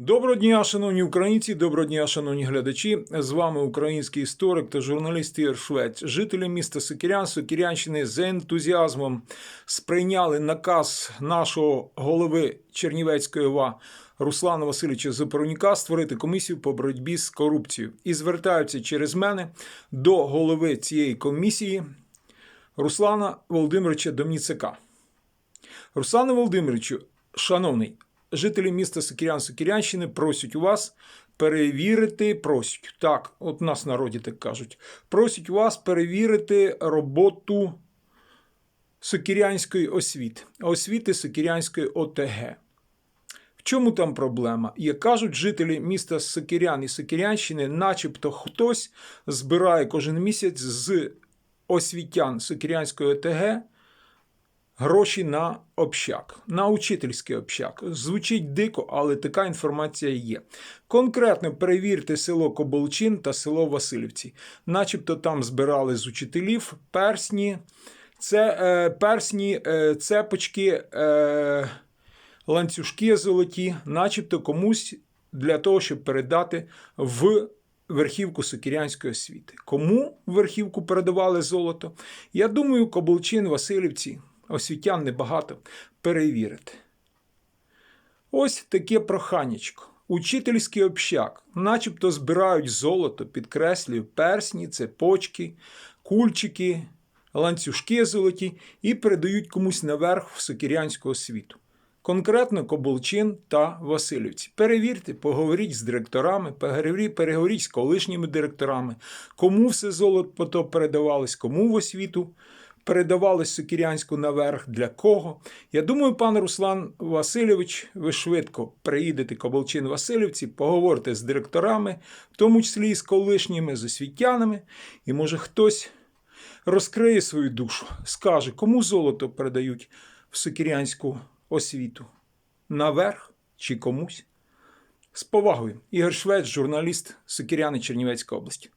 Доброго дня, шановні українці, доброго дня, шановні глядачі. З вами український історик та журналіст Ігор Швець. Жителі міста Сокірян, Сокірянщини з ентузіазмом сприйняли наказ нашого голови Чернівецької ОВА Руслана Васильовича Запоруніка створити комісію по боротьбі з корупцією і звертаються через мене до голови цієї комісії Руслана Володимировича Домніцака. Руслане Володимировичу, шановний, жителі міста Сокірян Сокірянщини просять у вас перевірити, просять, так, от нас народі так кажуть, просять у вас перевірити роботу Сокірянської освіти, освіти Сокірянської ОТГ. В чому там проблема? Як кажуть жителі міста Сокірян і Сокірянщини, начебто хтось збирає кожен місяць з освітян Сокірянської ОТГ гроші на общак, на учительський общак. Звучить дико, але така інформація є. Конкретно перевірте село Коболчин та село Васильівці. Начебто там збирали з учителів персні, це, е, персні, е, цепочки, е, ланцюжки золоті, начебто комусь для того, щоб передати в верхівку Сокірянської освіти. Кому верхівку передавали золото? Я думаю, Коболчин, Васильівці, освітян небагато, перевірити. Ось таке проханячко. Учительський общак, начебто збирають золото, підкреслюю, персні, цепочки, кульчики, ланцюжки золоті і передають комусь наверх в Сокірянську освіту. Конкретно Коболчин та Васильівці. Перевірте, поговоріть з директорами, переговоріть з колишніми директорами, кому все золото передавалось, кому в освіту передавалось Сокірянську наверх, для кого. Я думаю, пан Руслан Васильович, ви швидко приїдете Коболчин Васильівці, поговорите з директорами, в тому числі і з колишніми, з освітянами, і може хтось розкриє свою душу, скаже, кому золото передають в Сокірянську освіту? Наверх чи комусь? З повагою. Ігор Швець, журналіст Сокіряни Чернівецької області.